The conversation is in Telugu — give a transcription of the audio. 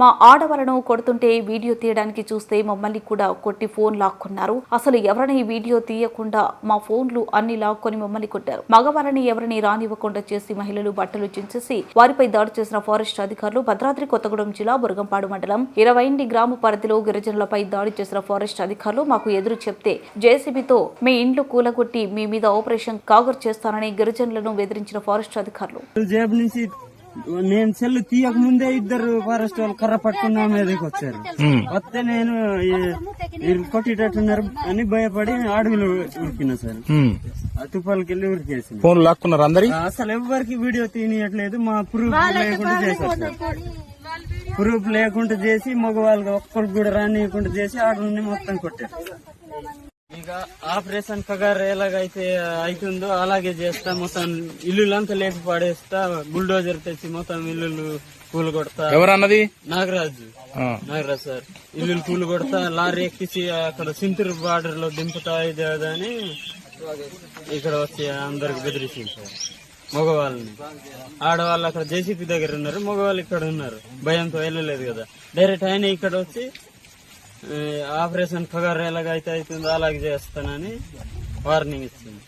మా ఆడవాళ్ళను కొడుతుంటే వీడియో తీయడానికి చూస్తే మమ్మల్ని కూడా కొట్టి ఫోన్ లాక్కున్నారు. అసలు ఎవరిని వీడియో తీయకుండా మా ఫోన్లు అన్ని లాక్కొని మమ్మల్ని కొట్టారు. మగవాళ్ళని ఎవరిని రానివ్వకుండా చేసి మహిళలు బట్టలు చించేసి వారిపై దాడి చేసిన ఫారెస్ట్ అధికారులు భద్రాద్రి కొత్తగూడెం జిల్లా బురగంపాడు మండలం ఇరవై గ్రామ పరిధిలో గిరిజనులపై దాడి చేసిన ఫారెస్ట్ అధికారులు మాకు ఎదురు చెప్తే జేసీబీతో మీ ఇండ్లు కూలగొట్టి మీ మీద ఆపరేషన్ కాగర్ చేస్తానని గిరిజనులను బెదిరించిన ఫారెస్ట్ అధికారులు. నేను సెల్లు తీయక ముందే ఇద్దరు ఫారెస్ట్ వాళ్ళు కర్ర పట్టుకున్న మీదకి వచ్చారు. వస్తే నేను కొట్టేటట్టున్నారు అని భయపడి అడవిలో ఉరికిన సార్. తుపాలకి వెళ్ళి ఉరికేసింది. ఫోన్ లాక్కున్నారు అందరి? అసలు ఎవరికి వీడియో తీయట్లేదు. మా ప్రూఫ్ లేకుండా చేశారు సార్. ప్రూఫ్ లేకుండా చేసి మగవాళ్ళకి ఒక్కరికి కూడా రానియకుండా చేసి ఆడ నుండి మొత్తం కొట్టారు. ఇక ఆపరేషన్ కగారు ఎలాగైతే అవుతుందో అలాగే చేస్తా. మొత్తం ఇల్లులంతా లేపి పాడేస్తా. బుల్డోజర్ తెచ్చి మొత్తం ఇల్లులు కూలు కొడతా. ఎవరన్నది? నాగరాజు. నాగరాజు సార్. ఇల్లులు కూలు కొడతా. లారీ ఎక్కించి అక్కడ సింతూరు బార్డర్లో దింపుతా. ఇది అని ఇక్కడ వచ్చి అందరికి బెదిరించింది సార్. మగవాళ్ళని. ఆడవాళ్ళు అక్కడ జేసీపీ దగ్గర ఉన్నారు. మగవాళ్ళు ఇక్కడ ఉన్నారు. భయంతో వెళ్ళలేదు కదా. డైరెక్ట్ ఆయన ఇక్కడ వచ్చి ఆపరేషన్ పగారు ఎలాగైతే అవుతుందో అలాగే చేస్తానని వార్నింగ్ ఇచ్చింది.